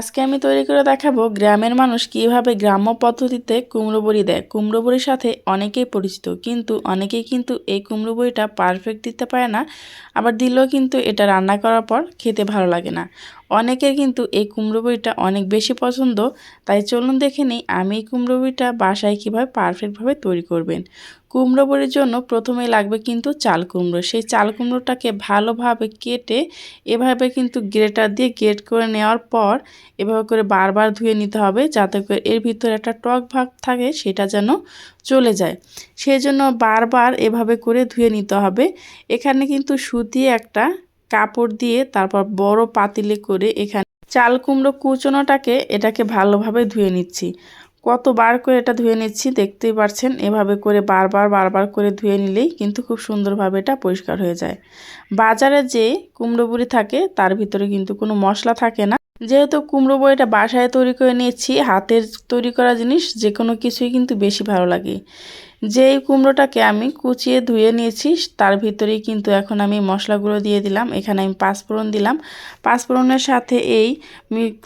আজকে আমি তৈরি করে দেখাবো গ্রামের মানুষ কীভাবে গ্রাম্য পদ্ধতিতে কুমড়ো বড়ি দেয়। কুমড়ো বড়ির সাথে অনেকেই পরিচিত, কিন্তু অনেকেই কিন্তু এই কুমড়ো বড়িটা পারফেক্ট দিতে পারে না, আবার দিলেও কিন্তু এটা রান্না করার পর খেতে ভালো লাগে না। অনেকের কিন্তু এই কুমড়ো বড়িটা অনেক বেশি পছন্দ। তাই চলুন দেখে নিই আমি এই কুমড়ো বড়িটা বাসায় কীভাবে পারফেক্টভাবে তৈরি করবেন। কুমড়ো বড়ির জন্য প্রথমেই লাগবে কিন্তু চাল কুমড়ো। সেই চাল কুমড়োটাকে ভালোভাবে কেটে এভাবে কিন্তু গ্রেটার দিয়ে গ্রেট করে নেওয়ার পর এভাবে করে বারবার ধুয়ে নিতে হবে যাতে করে এর ভিতরে একটা টক ভাগ থাকে সেটা যেন চলে যায়। সেই জন্য বারবার এভাবে করে ধুয়ে নিতে হবে। এখানে কিন্তু সুতি একটা কাপড় দিয়ে তারপর বড় পাতিলে করে এখানে চাল কুমড়ো কুচনোটাকে এটাকে ভালোভাবে ধুয়ে নিচ্ছি। কতবার করে এটা ধুয়ে নিচ্ছি দেখতেই পারছেন, এভাবে করে বারবার বারবার করে ধুয়ে নিলেই কিন্তু খুব সুন্দরভাবে এটা পরিষ্কার হয়ে যায়। বাজারে যে কুমড়ো বুড়ি থাকে তার ভিতরে কিন্তু কোনো মশলা থাকে না। যেহেতু কুমড়ো বড়িটা বাসায় তৈরি করে নিয়েছি, হাতের তৈরি করা জিনিস যে কোনো কিছুই কিন্তু বেশি ভালো লাগে। যেই কুমড়োটাকে আমি কুচিয়ে ধুয়ে নিয়েছি, তার ভিতরেই কিন্তু এখন আমি মশলাগুলো দিয়ে দিলাম। এখানে আমি পাঁচফোড়ন দিলাম। পাঁচফোড়নের সাথে এই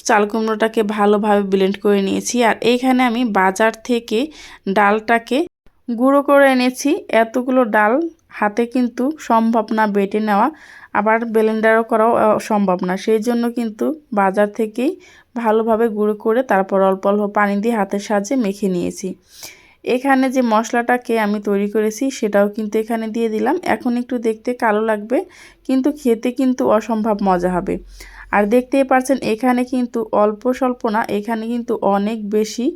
চাল কুমড়োটাকে ভালোভাবে ব্লেন্ড করে নিয়েছি। আর এইখানে আমি বাজার থেকে ডালটাকে গুঁড়ো করে এনেছি। এতগুলো ডাল হাতে কিন্তু সম্ভব না বেটে নেওয়া, আবার ব্লেন্ডারও করাও সম্ভব না। সেই জন্য কিন্তু বাজার থেকেই ভালোভাবে গুঁড়ো করে তারপর অল্প অল্প পানি দিয়ে হাতের সাহায্যে মেখে নিয়েছি। এখানে যে মশলাটাকে আমি তৈরি করেছি সেটাও কিন্তু এখানে দিয়ে দিলাম। এখন একটু দেখতে কালো লাগবে, কিন্তু খেতে কিন্তু অসম্ভব মজা হবে। আর দেখতেই পারছেন, এখানে কিন্তু অল্প স্বল্প না, এখানে কিন্তু অনেক বেশি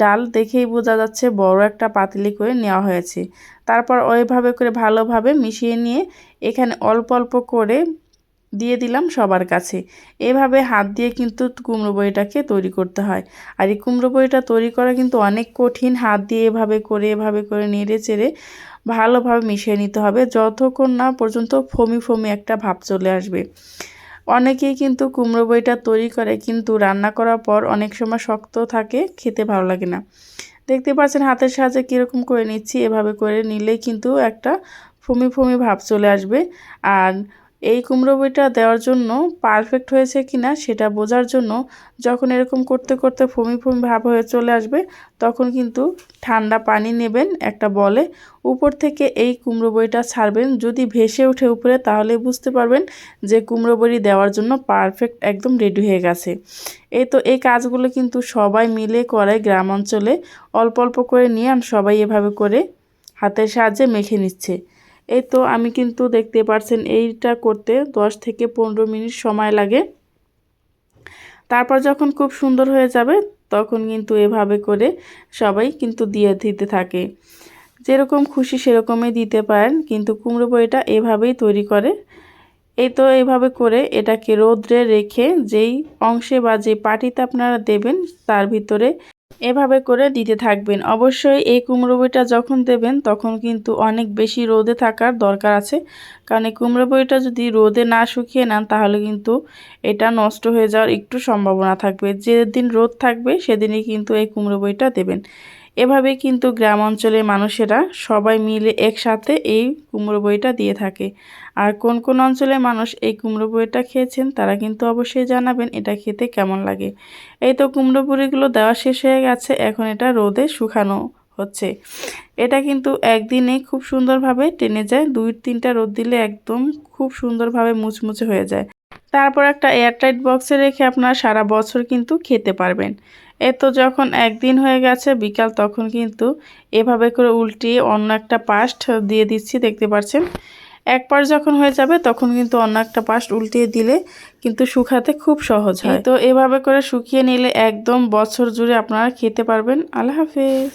ডাল দেখেই বোঝা যাচ্ছে বড় একটা পাতলি করে নেওয়া হয়েছে। তারপর ওইভাবে করে ভালোভাবে মিশিয়ে নিয়ে এখানে অল্প অল্প করে দিয়ে দিলাম সবার কাছে। এভাবে হাত দিয়ে কিন্তু কুমড়ো বড়িটাকে তৈরি করতে হয়। আর এই কুমড়ো বড়িটা তৈরি করা কিন্তু অনেক কঠিন। হাত দিয়ে এভাবে করে এভাবে করে নেড়ে চেড়ে ভালোভাবে মিশিয়ে নিতে হবে। যতক্ষণ না পর্যন্ত ফমি ফমি একটা ভাব চলে আসবে। অনেকেই কিন্তু কুমড়ো বইটা তৈরি করে কিন্তু রান্না করার পর অনেক সময় শক্ত থাকে, খেতে ভালো লাগে না। দেখতে পাচ্ছেন হাতের সাহায্যে কীরকম করে নিচ্ছি। এভাবে করে নিলে কিন্তু একটা ফমি ফমি ভাব চলে আসবে। আর এই কুমড়ো বইটা দেওয়ার জন্য পারফেক্ট হয়েছে কি না সেটা বোঝার জন্য যখন এরকম করতে করতে ফমি ফমি ভাব হয়ে চলে আসবে, তখন কিন্তু ঠান্ডা পানি নেবেন একটা বলে। উপর থেকে এই কুমড়ো বইটা ছাড়বেন। যদি ভেসে ওঠে উপরে, তাহলে বুঝতে পারবেন যে কুমড়ো বড়ি দেওয়ার জন্য পারফেক্ট একদম রেডি হয়ে গেছে। এই তো এই কাজগুলো কিন্তু সবাই মিলে করে গ্রাম অঞ্চলে অল্প অল্প করে নিয়ে সবাই এভাবে করে হাতের সাহায্যে মেখে নিচ্ছে। এই তো আমি কিন্তু দেখতে পারছেন এইটা করতে 10 থেকে পনেরো মিনিট সময় লাগে। তারপর যখন খুব সুন্দর হয়ে যাবে, তখন কিন্তু এভাবে করে সবাই কিন্তু দিয়ে দিতে থাকে। যেরকম খুশি সেরকমই দিতে পারেন, কিন্তু কুমড়ো বইটা এভাবেই তৈরি করে। এই তো এইভাবে করে এটাকে রোদ্রে রেখে যেই অংশে বা যে পাটিতে আপনারা দেবেন, তার ভিতরে এভাবে করে দিতে থাকবেন। অবশ্যই এই কুমড়ো বইটা যখন দেবেন, তখন কিন্তু অনেক বেশি রোদে থাকার দরকার আছে। কারণ এই কুমড়ো বইটা যদি রোদে না শুকিয়ে নেন, তাহলে কিন্তু এটা নষ্ট হয়ে যাওয়ার একটু সম্ভাবনা থাকবে। যেদিন রোদ থাকবে, সেদিনই কিন্তু এই কুমড়ো বইটা দেবেন। এভাবে কিন্তু গ্রাম অঞ্চলের মানুষেরা সবাই মিলে একসাথে এই কুমড়ো বইটা দিয়ে থাকে। আর কোন কোন অঞ্চলের মানুষ এই কুমড়ো বইটা খেয়েছেন তারা কিন্তু অবশ্যই জানাবেন এটা খেতে কেমন লাগে। এই তো কুমড়ো বড়িগুলো দেওয়া শেষ হয়ে গেছে, এখন এটা রোদে শুকানো হচ্ছে। এটা কিন্তু একদিনে খুব সুন্দরভাবে টেনে যায়, দুই তিনটা রোদ দিলে একদম খুব সুন্দরভাবে মুচমুচে হয়ে যায়। তারপর একটা এয়ারটাইট বক্সে রেখে আপনারা সারা বছর কিন্তু খেতে পারবেন। এ তো যখন একদিন হয়ে গেছে, বিকাল তখন কিন্তু এভাবে করে উল্টিয়ে অন্য একটা পাস্ট দিয়ে দিচ্ছি, দেখতে পাচ্ছেন এক যখন হয়ে যাবে, তখন কিন্তু অন্য একটা পাস্ট উল্টিয়ে দিলে কিন্তু শুকাতে খুব সহজ হয়। তো এভাবে করে শুকিয়ে নিলে একদম বছর জুড়ে আপনারা খেতে পারবেন। আল্লাহ হাফেজ।